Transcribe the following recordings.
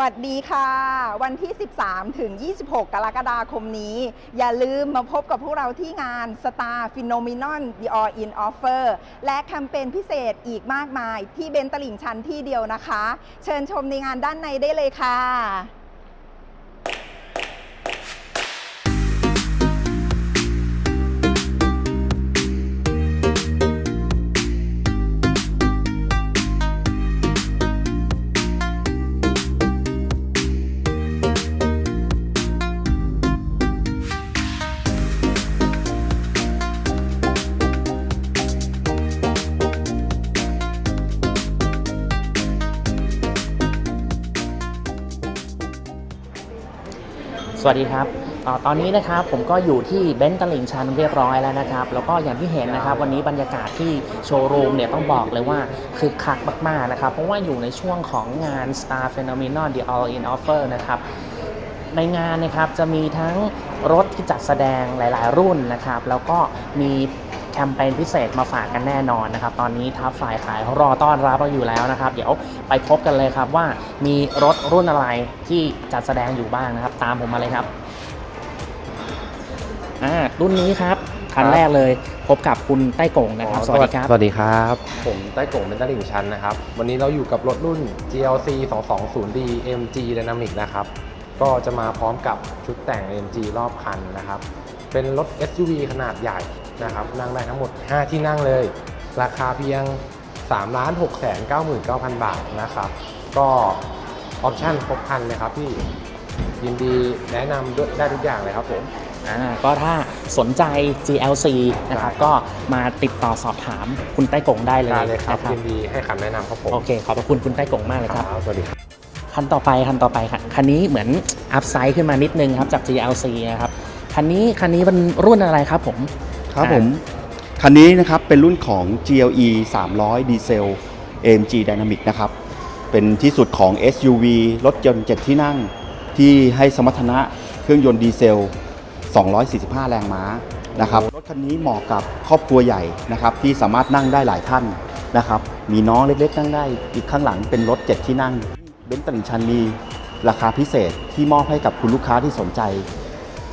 วัสดีค่ะ วันที่ 13 ถึง 26 กรกฎาคมนี้ อย่าลืมมาพบกับพวกเราที่งาน Star Phenomenon The All In Offer และแคมเปญพิเศษอีกมากมายที่เบนตลิ่งชันที่เดียวนะคะ เชิญชมในงานด้านในได้เลยค่ะ สวัสดีครับอตอนนี้นะครับผมก็อยู่ที่เบนซ์ตลิ่งชันเรียบร้อยแล้วนะครับ แล้วก็อย่างที่เห็นนะครับ วันนี้บรรยากาศที่โชว์รูมเนี่ยต้องบอกเลยว่าคึกคักมากๆนะครับ เพราะว่าอยู่ในช่วงของงาน Star Phenomenon The All In Offer นะครับในงานนะครับจะมีทั้งรถที่จัดแสดงหลาย ๆ รุ่นนะครับ แล้วก็มี คมเปญพิเศษมาฝากกันแน่นอนนะครับ ตอนนี้ทัพฝ่ายขายเขารอต้อนรับเราอยู่แล้วนะครับ เดี๋ยวไปพบกันเลยครับว่ามีรถรุ่นอะไรที่จัดแสดงอยู่บ้างนะครับ ตามผมมาเลยครับอ่ารุ่นนี้ครับคันแรกเลยพบกับคุณไต้กงนะครับ สวัสดีครับ สวัสดีครับ ผมใต้กงเป็นตลิ่งชันนะครับ วันนี้เราอยู่กับรถรุ่น GLC 220D MG Dynamic นะครับ ก็จะมาพร้อมกับชุดแต่ง MG รอบคันนะครับ เป็นรถ SUV ขนาดใหญ่ นะครับนั่งได้ทั้งหมด 5 ที่นั่งเลย ราคาเพียง 3 6 9 9 0 0 0 บาทนะครับ ก็ออปชั่นครบครันเลยครับพี่ยินดีแนะนำด้วยได้ทุกอย่างเลยครับผมอ่าก็ถ้าสนใจ GLC นะครับได้ก็มาติดต่อสอบถามคุณไต้กงได้เลยได้เลยครับนะครับยินดีให้คำแนะนำครับผมโอเคขอบพระคุณคุณไต้กงมากเลยครับสวัสดีครับคันต่อไปคันต่อไปค่ะคันนี้เหมือนอัพไซด์ขึ้นมานิดนึงครับจาก GLC นะครับคันนี้คันนี้มันรุ่นอะไรครับผม ครับผม คันนี้นะครับเป็นรุ่นของ GLE 300 ดีเซล AMG Dynamic นะครับ เป็นที่สุดของ SUV รถยนต์ 7 ที่นั่ง ที่ให้สมรรถนะเครื่องยนต์ดีเซล 245 แรงม้านะครับ รถคันนี้เหมาะกับครอบครัวใหญ่นะครับ ที่สามารถนั่งได้หลายท่านนะครับ มีน้องเล็กๆนั่งได้ อีกข้างหลังเป็นรถ 7 ที่นั่ง เบนซ์ตลิ่งชันมีราคาพิเศษที่มอบให้กับคุณลูกค้าที่สนใจ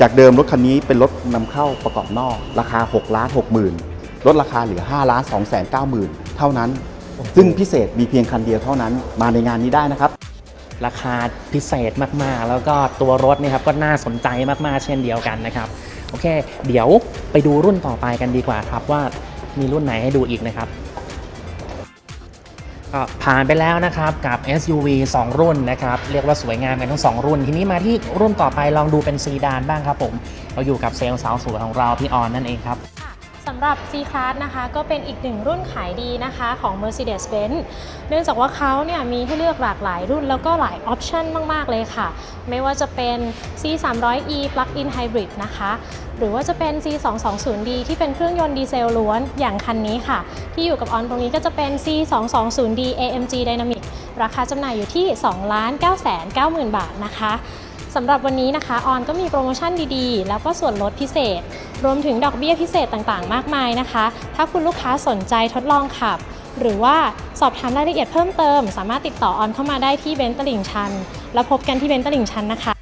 จากเดิมรถคันนี้เป็นรถนำเข้าประกอบนอก ราคา6ล้าน6หมื่นลดราคาเหลือ5ล้าน2แสน9หมื่นเท่านั้น ซึ่งพิเศษมีเพียงคันเดียวเท่านั้นมาในงานนี้ได้นะครับ ราคาพิเศษมากๆ แล้วก็ตัวรถเนี่ยครับก็น่าสนใจมากๆ เช่นเดียวกันนะครับโอเค เดี๋ยวไปดูรุ่นต่อไปกันดีกว่าครับว่ามีรุ่นไหนให้ดูอีกนะครับ ก็ผ่านไปแล้วนะครับกับ SUV 2 รุ่นนะครับเรียกว่าสวยงามกันทั้ง 2 รุ่น ทีนี้มาที่รุ่นต่อไปลองดูเป็นซีดานบ้างครับผม เราอยู่กับเซลล์สาวสวยของเราพี่ออนนั่นเองครับ สำหรับ C-Class นะคะก็เป็นอีกหนึ่งรุ่นขายดีนะคะของ Mercedes-Benz เนื่องจากว่าเขาเนี่ยมีให้เลือกหลากหลายรุ่นแล้วก็หลายออปชันมาก ๆ เลยค่ะ ไม่ว่าจะเป็น C300e Plug-in Hybrid นะคะ หรือว่าจะเป็น C220D ที่เป็นเครื่องยนต์ดีเซลล้วนอย่างคันนี้ค่ะ ที่อยู่กับออนตรงนี้ก็จะเป็น C220D AMG Dynamic ราคาจำหน่ายอยู่ที่ 2 9 9 0 0 0 0 บาทนะคะ สำหรับวันนี้นะคะ ออนก็มีโปรโมชั่นดีๆ แล้วก็ส่วนลดพิเศษ รวมถึงดอกเบี้ยพิเศษต่างๆ มากมายนะคะ ถ้าคุณลูกค้าสนใจทดลองขับ หรือว่าสอบถามรายละเอียดเพิ่มเติม สามารถติดต่อออนเข้ามาได้ที่เบนซ์ตลิ่งชัน แล้วพบกันที่เบนซ์ตลิ่งชันนะคะ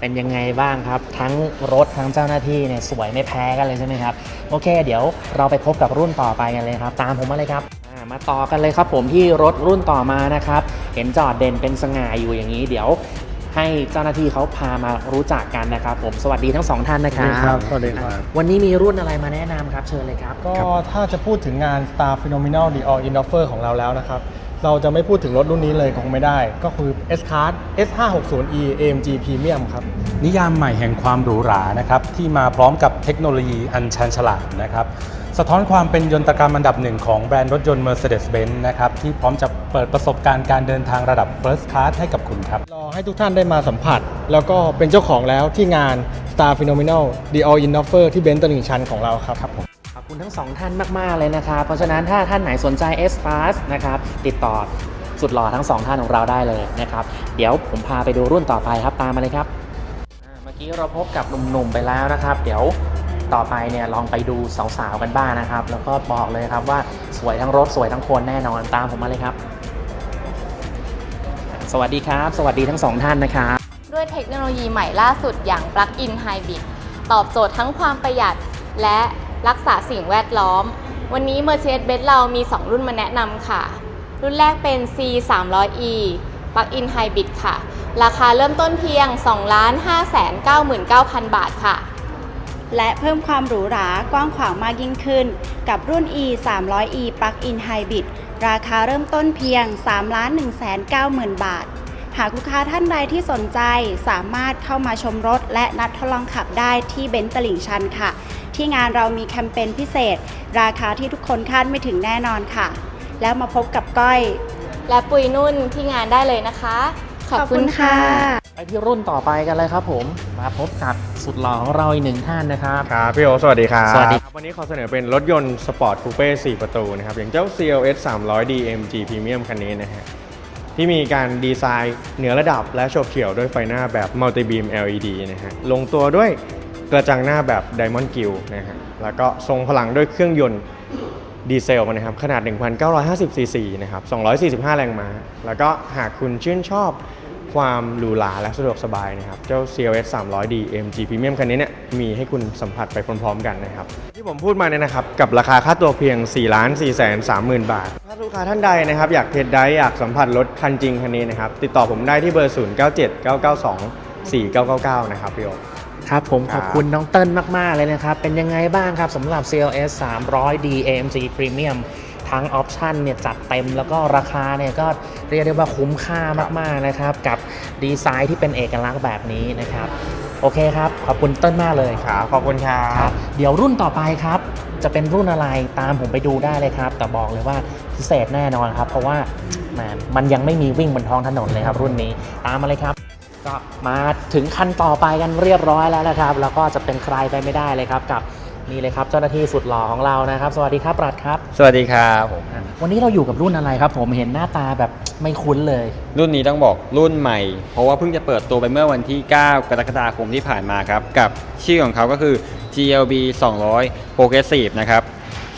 เป็นยังไงบ้างครับ ทั้งรถทั้งเจ้าหน้าที่เนี่ยสวยไม่แพ้กันเลยใช่ไหมครับ โอเค เดี๋ยวเราไปพบกับรุ่นต่อไปกันเลยครับ ตามผมมาเลยครับมาต่อกันเลยครับผมที่รถรุ่นต่อมานะครับ เห็นจอดเด่นเป็นสง่าอยู่อย่างนี้ เดี๋ยว ให้เจ้าหน้าที่เขาพามารู้จักกันนะครับผมสวัสดีทั้งสองท่านนะครับสวัสดีครับวันนี้มีรุ่นอะไรมาแนะนำครับเชิญเลยครับ ก็ถ้าจะพูดถึงงาน Star Phenomenal The All In Offer ของเราแล้วนะครับเราจะไม่พูดถึงรถรุ่นนี้เลยคงไม่ได้ ก็คือ S Class S560e AMG Premium ครับนิยามใหม่แห่งความหรูหรานะครับที่มาพร้อมกับเทคโนโลยีอันชันฉลาดนะครับ สะท้อนความเป็นยนตกรรมอันดับหนึ่งของแบรนด์รถยนต์ Mercedes-Benz นะครับที่พร้อมจะเปิดประสบการณ์การเดินทางระดับ First Class ให้กับคุณครับ รอให้ทุกท่านได้มาสัมผัส แล้วก็เป็นเจ้าของแล้วที่งาน Star Phenomenal The All In Offer ที่เบนซ์ตลิ่งชันของเราครับครับผมขอบคุณทั้งสองท่านมาก ๆ เลยนะครับ เพราะฉะนั้นถ้าท่านไหนสนใจ S Pass นะครับติดต่อสุดหล่อทั้งสองท่านของเราได้เลยนะครับเดี๋ยวผมพาไปดูรุ่นต่อไปครับตามมาเลยครับอ่าเมื่อกี้เราพบกับหนุ่มๆไปแล้วนะครับ เดี๋ยว ต่อไปเนี่ยลองไปดูสาวๆกันบ้างนะครับ แล้วก็บอกเลยครับว่าสวยทั้งรถสวยทั้งคนแน่นอนตามผมมาเลยครับ สวัสดีครับ สวัสดีทั้งสองท่านนะครับด้วยเทคโนโลยีใหม่ล่าสุดอย่าง Plug-in Hybrid ตอบโจทย์ทั้งความประหยัดและรักษาสิ่งแวดล้อม วันนี้ Mercedes-Benz เรามี 2 รุ่นมาแนะนำค่ะ รุ่นแรกเป็น C 3 0 0 E Plug-in Hybrid ค่ะ ราคาเริ่มต้นเพียง 2 5 9 9 0 0 0 บาทค่ะ และเพิ่มความหรูหรากว้างขวางมากยิ่งขึ้น กับรุ่น e 3 0 0 e Plug-in Hybrid ราคาเริ่มต้นเพียง 3 1 9 0 0 0 0 บาท หากลูกค้าท่านใดที่สนใจสามารถเข้ามาชมรถ และนัดทดลองขับได้ที่เบนซ์ตลิ่งชันค่ะ ที่งานเรามีแคมเปญพิเศษ ราคาที่ทุกคนคาดไม่ถึงแน่นอนค่ะ แล้วมาพบกับก้อย และปุยนุ่นที่งานได้เลยนะคะ ขอบคุณค่ะ ไปที่รุ่นต่อไปกันเลยครับผม มาพบกับสุดหล่อของเราอีกหนึ่งท่านนะครับ ครับพี่โอสวัสดีครับสวัสดีวันนี้ขอเสนอเป็นรถยนต์สปอร์ตคูเป้4ประตูนะครับ อย่างเจ้า CLS 300D MG Premium คันนี้นะฮะที่มีการดีไซน์เหนือระดับและโฉบเฉี่ยวด้วยไฟหน้าแบบ Multi Beam LED นะฮะลงตัวด้วยกระจังหน้าแบบ Diamond Grille นะฮะแล้วก็ทรงพลังด้วยเครื่องยนต์ดีเซลนะครับขนาด 1,950ซีซีนะครับ245 แรงม้า แล้วก็หากคุณชื่นชอบ ความหรูหราและสะดวกสบายนะครับ เจ้า CLS 300D AMG Premium คันนี้เนี่ยมีให้คุณสัมผัสไปพร้อมๆกันนะครับ ที่ผมพูดมาเนี่ยนะครับ กับราคาค่าตัวเพียง 4 4 3 0 0 0 0 บาท ถ้าลูกค้าท่านใดนะครับ อยากเทสได้อยากสัมผัสรถคันจริงคันนี้นะครับ ติดต่อผมได้ที่เบอร์ 0 9 7 9 9 2 4 9 9 9 นะครับพี่โอครับผมคขรับอบคุณน้องเติ้ลมาก ๆ เลยนะครับ เป็นยังไงบ้างครับสำหรับ CLS 300D AMG Premium ทั้งออปชันเนี่ยจัดเต็มแล้วก็ราคาเนี่ยก็เรียกได้ว่าคุ้มค่ามากๆนะครับ กับดีไซน์ที่เป็นเอกลักษณ์แบบนี้นะครับ โอเคครับ ขอบคุณเติ้ลมากเลยครับขอบคุณครัครับ บเดี๋ยวรุ่นต่อไปครับ จะเป็นรุ่นอะไรตามผมไปดูได้เลยครับ แต่บอกเลยว่าพิเศษแน่นอนครับ เพราะว่าแหมมันยังไม่มีวิ่งบนท้องถนนเลยครับ รุ่นนี้ตามมาเลยครับ ก็มาถึงคันต่อไปกันเรียบร้อยแล้วนะครับ แล้วก็จะเป็นใครไปไม่ได้เลยครับ กับ นี่เลยครับเจ้าหน้าที่สุดหล่อของเรานะครับ สวัสดีครับปรัดครับ สวัสดีครับผมวันนี้เราอยู่กับรุ่นอะไรครับ ผมเห็นหน้าตาแบบไม่คุ้นเลย รุ่นนี้ต้องบอกรุ่นใหม่ เพราะว่าเพิ่งจะเปิดตัวไปเมื่อวันที่ 9 กรกฎาคมที่ผ่านมาครับ กับชื่อของเขาก็คือ GLB 200 Progressive นะครับ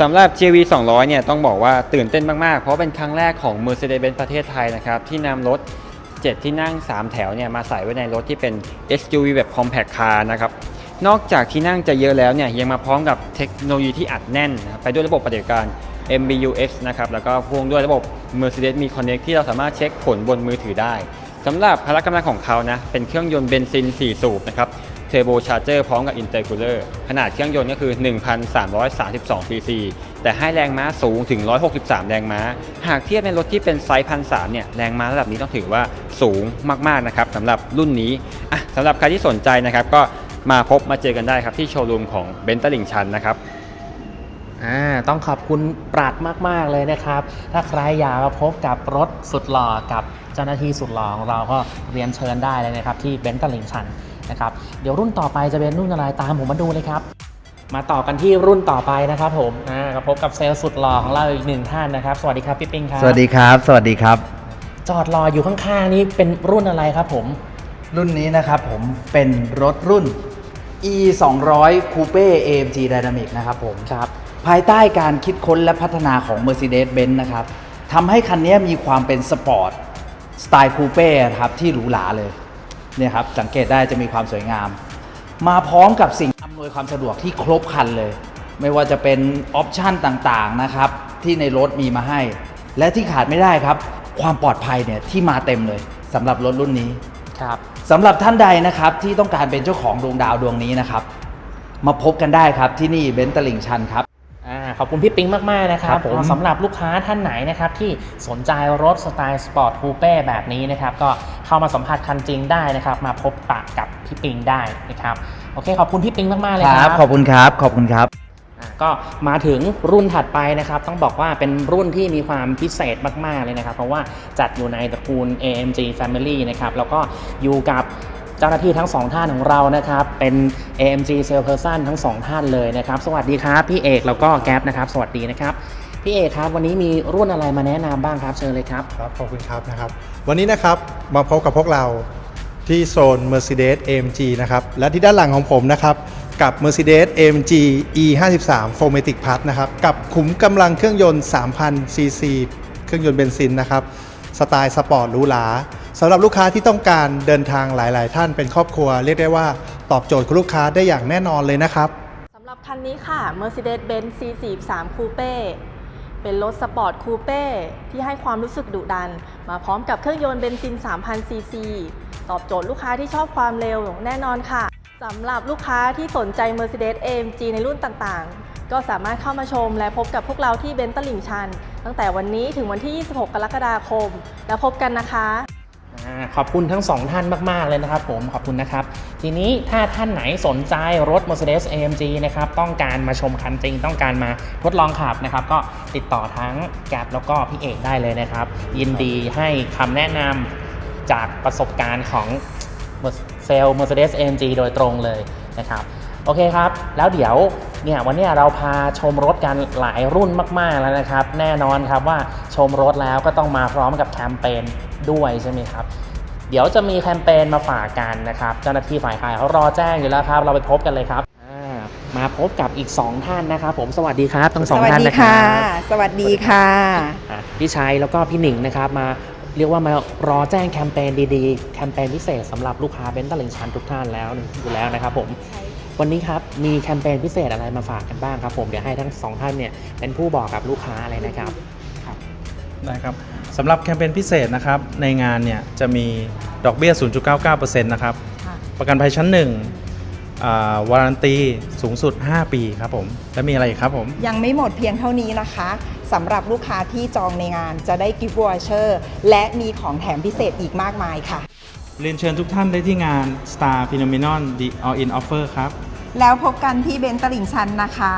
สำหรับ GLB 200 เนี่ยต้องบอกว่าตื่นเต้นมาก ๆ เพราะเป็นครั้งแรกของ Mercedes-Benz ประเทศไทยนะครับ ที่นำรถ 7 ที่นั่ง 3 แถวเนี่ยมาใส่ไว้ในรถที่เป็น SUV แบบ Compact Car นะครับ นอกจากที่นั่งจะเยอะแล้วเนี่ยยังมาพร้อมกับเทคโนโลยีที่อัดแน่นนะไปด้วยระบบปฏิบัติการ MBUX นะครับแล้วก็พ่วงด้วยระบบ Mercedes Me Connect ที่เราสามารถเช็คผลบนมือถือได้สำหรับพละกำลังของเขานะเป็นเครื่องยนต์เบนซิน 4 สูบนะครับเทอร์โบชาร์เจอร์พร้อมกับ Intercooler ขนาดเครื่องยนต์ก็คือ 1,332 ซีซี แต่ให้แรงม้าสูงถึง 163 แรงม้า หากเทียบในรถที่เป็นไซส์พันสเนี่ยแรงม้าระดับนี้ต้องถือว่าสูงมากๆนะครับสำหรับรุ่นนี้อะสำหรับใครที่สนใจนะครับก็ มาพบมาเจอกันได้ครับที่โชว์รูมของเบนตลิงชันนะครับอ่าต้องขอบคุณปราดมาก ๆ เลยนะครับ ถ้าใครอยากมาพบกับรถสุดหล่อกับเจ้าหน้าที่สุดหล่อของเราก็เรียนเชิญได้เลยนะครับ ที่เบนซ์ตลิงชันนะครับเดี๋ยวรุ่นต่อไปจะเป็นรุ่นอะไรตามผมมาดูเลยครับ มาต่อกันที่รุ่นต่อไปนะครับผมอ่าก็พบกับเซลล์สุดหล่อของเราอีกหนึ่งท่านนะครับ สวัสดีครับพี่ปิงครับสวัสดีครับ สวัสดีครับ จอดรออยู่ข้างๆนี้เป็นรุ่นอะไรครับผม รุ่นนี้นะครับผมเป็นรถรุ่น e 2 0 0 Coupe AMG Dynamic นะครับผมครับภายใต้การคิดค้นและพัฒนาของ Mercedes-Benz นะครับทำให้คันนี้มีความเป็นสปอร์ตสไตล์คูเป้ครับที่หรูหราเลยเนี่ยครับสังเกตได้จะมีความสวยงาม มาพร้อมกับสิ่งอำนวยความสะดวกที่ครบครันเลย ไม่ว่าจะเป็นออปชันต่างๆนะครับที่ในรถมีมาให้ และที่ขาดไม่ได้ครับ ความปลอดภัยเนี่ยที่มาเต็มเลยสำหรับรถรุ่นนี้ ครับสำหรับท่านใดนะครับที่ต้องการเป็นเจ้าของดวงดาวดวงนี้นะครับ มาพบกันได้ครับที่นี่เบนซ์ตลิ่งชันครับ อ่าขอบคุณพี่ปิงมาก ๆ นะครับครับผผมมสำหรับลูกค้าท่านไหนนะครับ ที่สนใจรถสไตล์สปอร์ตคูเป้แบบนี้นะครับ ก็เข้ามาสัมผัสคันจริงได้นะครับ มาพบปะกับพี่ปิงได้นะครับ โอเค ขอบคุณพี่ปิงมาก ๆ เลยครับ ขอบคุณครับ ขอบคุณครับอ่า ก็มาถึงรุ่นถัดไปนะครับ ต้องบอกว่าเป็นรุ่นที่มีความพิเศษมาก ๆ เลยนะครับ เพราะว่าจัดอยู่ในตระกูล AMG Family นะครับ แล้วก็อยู่กับเจ้าหน้าที่ทั้งสองท่านของเรานะครับ เป็น AMG Salesperson ทั้งสองท่านเลยนะครับ สวัสดีครับ พี่เอกแล้วก็แก๊ปนะครับ สวัสดีนะครับพี่เอกครับวันนี้มีรุ่นอะไรมาแนะนำบ้างครับเชิญเลยครับครับขอบคุณครับนะครับ วันนี้นะครับมาพบกับพวกเราที่โซน Mercedes AMG นะครับและที่ด้านหลังของผมนะครับ กับ Mercedes AMG E53 4matic Plus นะครับ กับขุมกำลังเครื่องยนต์ 3,000 cc เครื่องยนต์เบนซินนะครับ สไตล์สปอร์ตหรูหราสำหรับลูกค้าที่ต้องการเดินทางหลาย ๆ ท่านเป็นครอบครัว เรียกได้ว่าตอบโจทย์คุณลูกค้าได้อย่างแน่นอนเลยนะครับสำหรับคันนี้ค่ะ Mercedes-Benz C43 Coupe เป็นรถสปอร์ตคูเป้ที่ให้ความรู้สึกดุดัน มาพร้อมกับเครื่องยนต์เบนซิน 3,000 ซีซี ตอบโจทย์ลูกค้าที่ชอบความเร็วแน่นอนค่ะ สำหรับลูกค้าที่สนใจ Mercedes AMG ในรุ่นต่างๆ ก็สามารถเข้ามาชมและพบกับพวกเราที่เบนซ์ตลิ่งชัน ตั้งแต่วันนี้ถึงวันที่ 26 กรกฎาคม แล้วพบกันนะคะอ่าขอบคุณทั้งสองท่านมาก ๆ เลยนะครับผมขอบคุณนะครับ ทีนี้ถ้าท่านไหนสนใจรถ Mercedes AMG นะครับต้องการมาชมคันจริง ต้องการมาทดลองขับนะครับ ก็ติดต่อทั้งแกรบแล้วก็พี่เอกได้เลยนะครับ ยินดีให้คำแนะนำจากประสบการณ์ของ เซลล์ Mercedes AMG โดยตรงเลยนะครับโอเคครับ แล้วเดี๋ยวเนี่ยวันเนี้ยเราพาชมรถกันหลายรุ่นมาก ๆ แล้วนะครับ แน่นอนครับว่าชมรถแล้วก็ต้องมาพร้อมกับแคมเปญด้วยใช่ไหมครับ เดี๋ยวจะมีแคมเปญมาฝากกันนะครับ เจ้าหน้าที่ฝ่ายขายเขารอแจ้งอยู่แล้วครับ เราไปพบกันเลยครับอ่ามาพบกับอีก 2 ท่านนะครับผมสวัสดีครับทั้งสองสวัสท่านดีนะครัค่ะบสวัสดีค่ะอะ พี่ชัยแล้วก็พี่หนิงนะครับมา เรียกว่ามารอแจ้งแคมเปญดีๆ แคมเปญพิเศษสำหรับลูกค้าเบนซ์ตลิ่งชันทุกท่านแล้วอยู่แล้วนะครับผมวันนี้ครับมีแคมเปญพิเศษอะไรมาฝากกันบ้างครับผมเดี๋ยวให้ทั้งสองท่านเนี่ยเป็นผู้บอกกับลูกค้าเลยนะครับได้ครับสำหรับแคมเปญพิเศษนะครับในงานเนี่ยจะมีดอกเบี้ย 0.99%นะครับประกันภัยชั้น1อ่าวารันตีสูงสุด 5 ปีครับผม และมีอะไรอีกครับผม ยังไม่หมดเพียงเท่านี้นะคะ สำหรับลูกค้าที่จองในงานจะได้กิฟต์วอเชอร์และมีของแถมพิเศษอีกมากมายค่ะ เรียนเชิญทุกท่านได้ที่งาน Star Phenomenon The All In Offer ครับ แล้วพบกันที่เบนซ์ตลิ่งชันนะคะ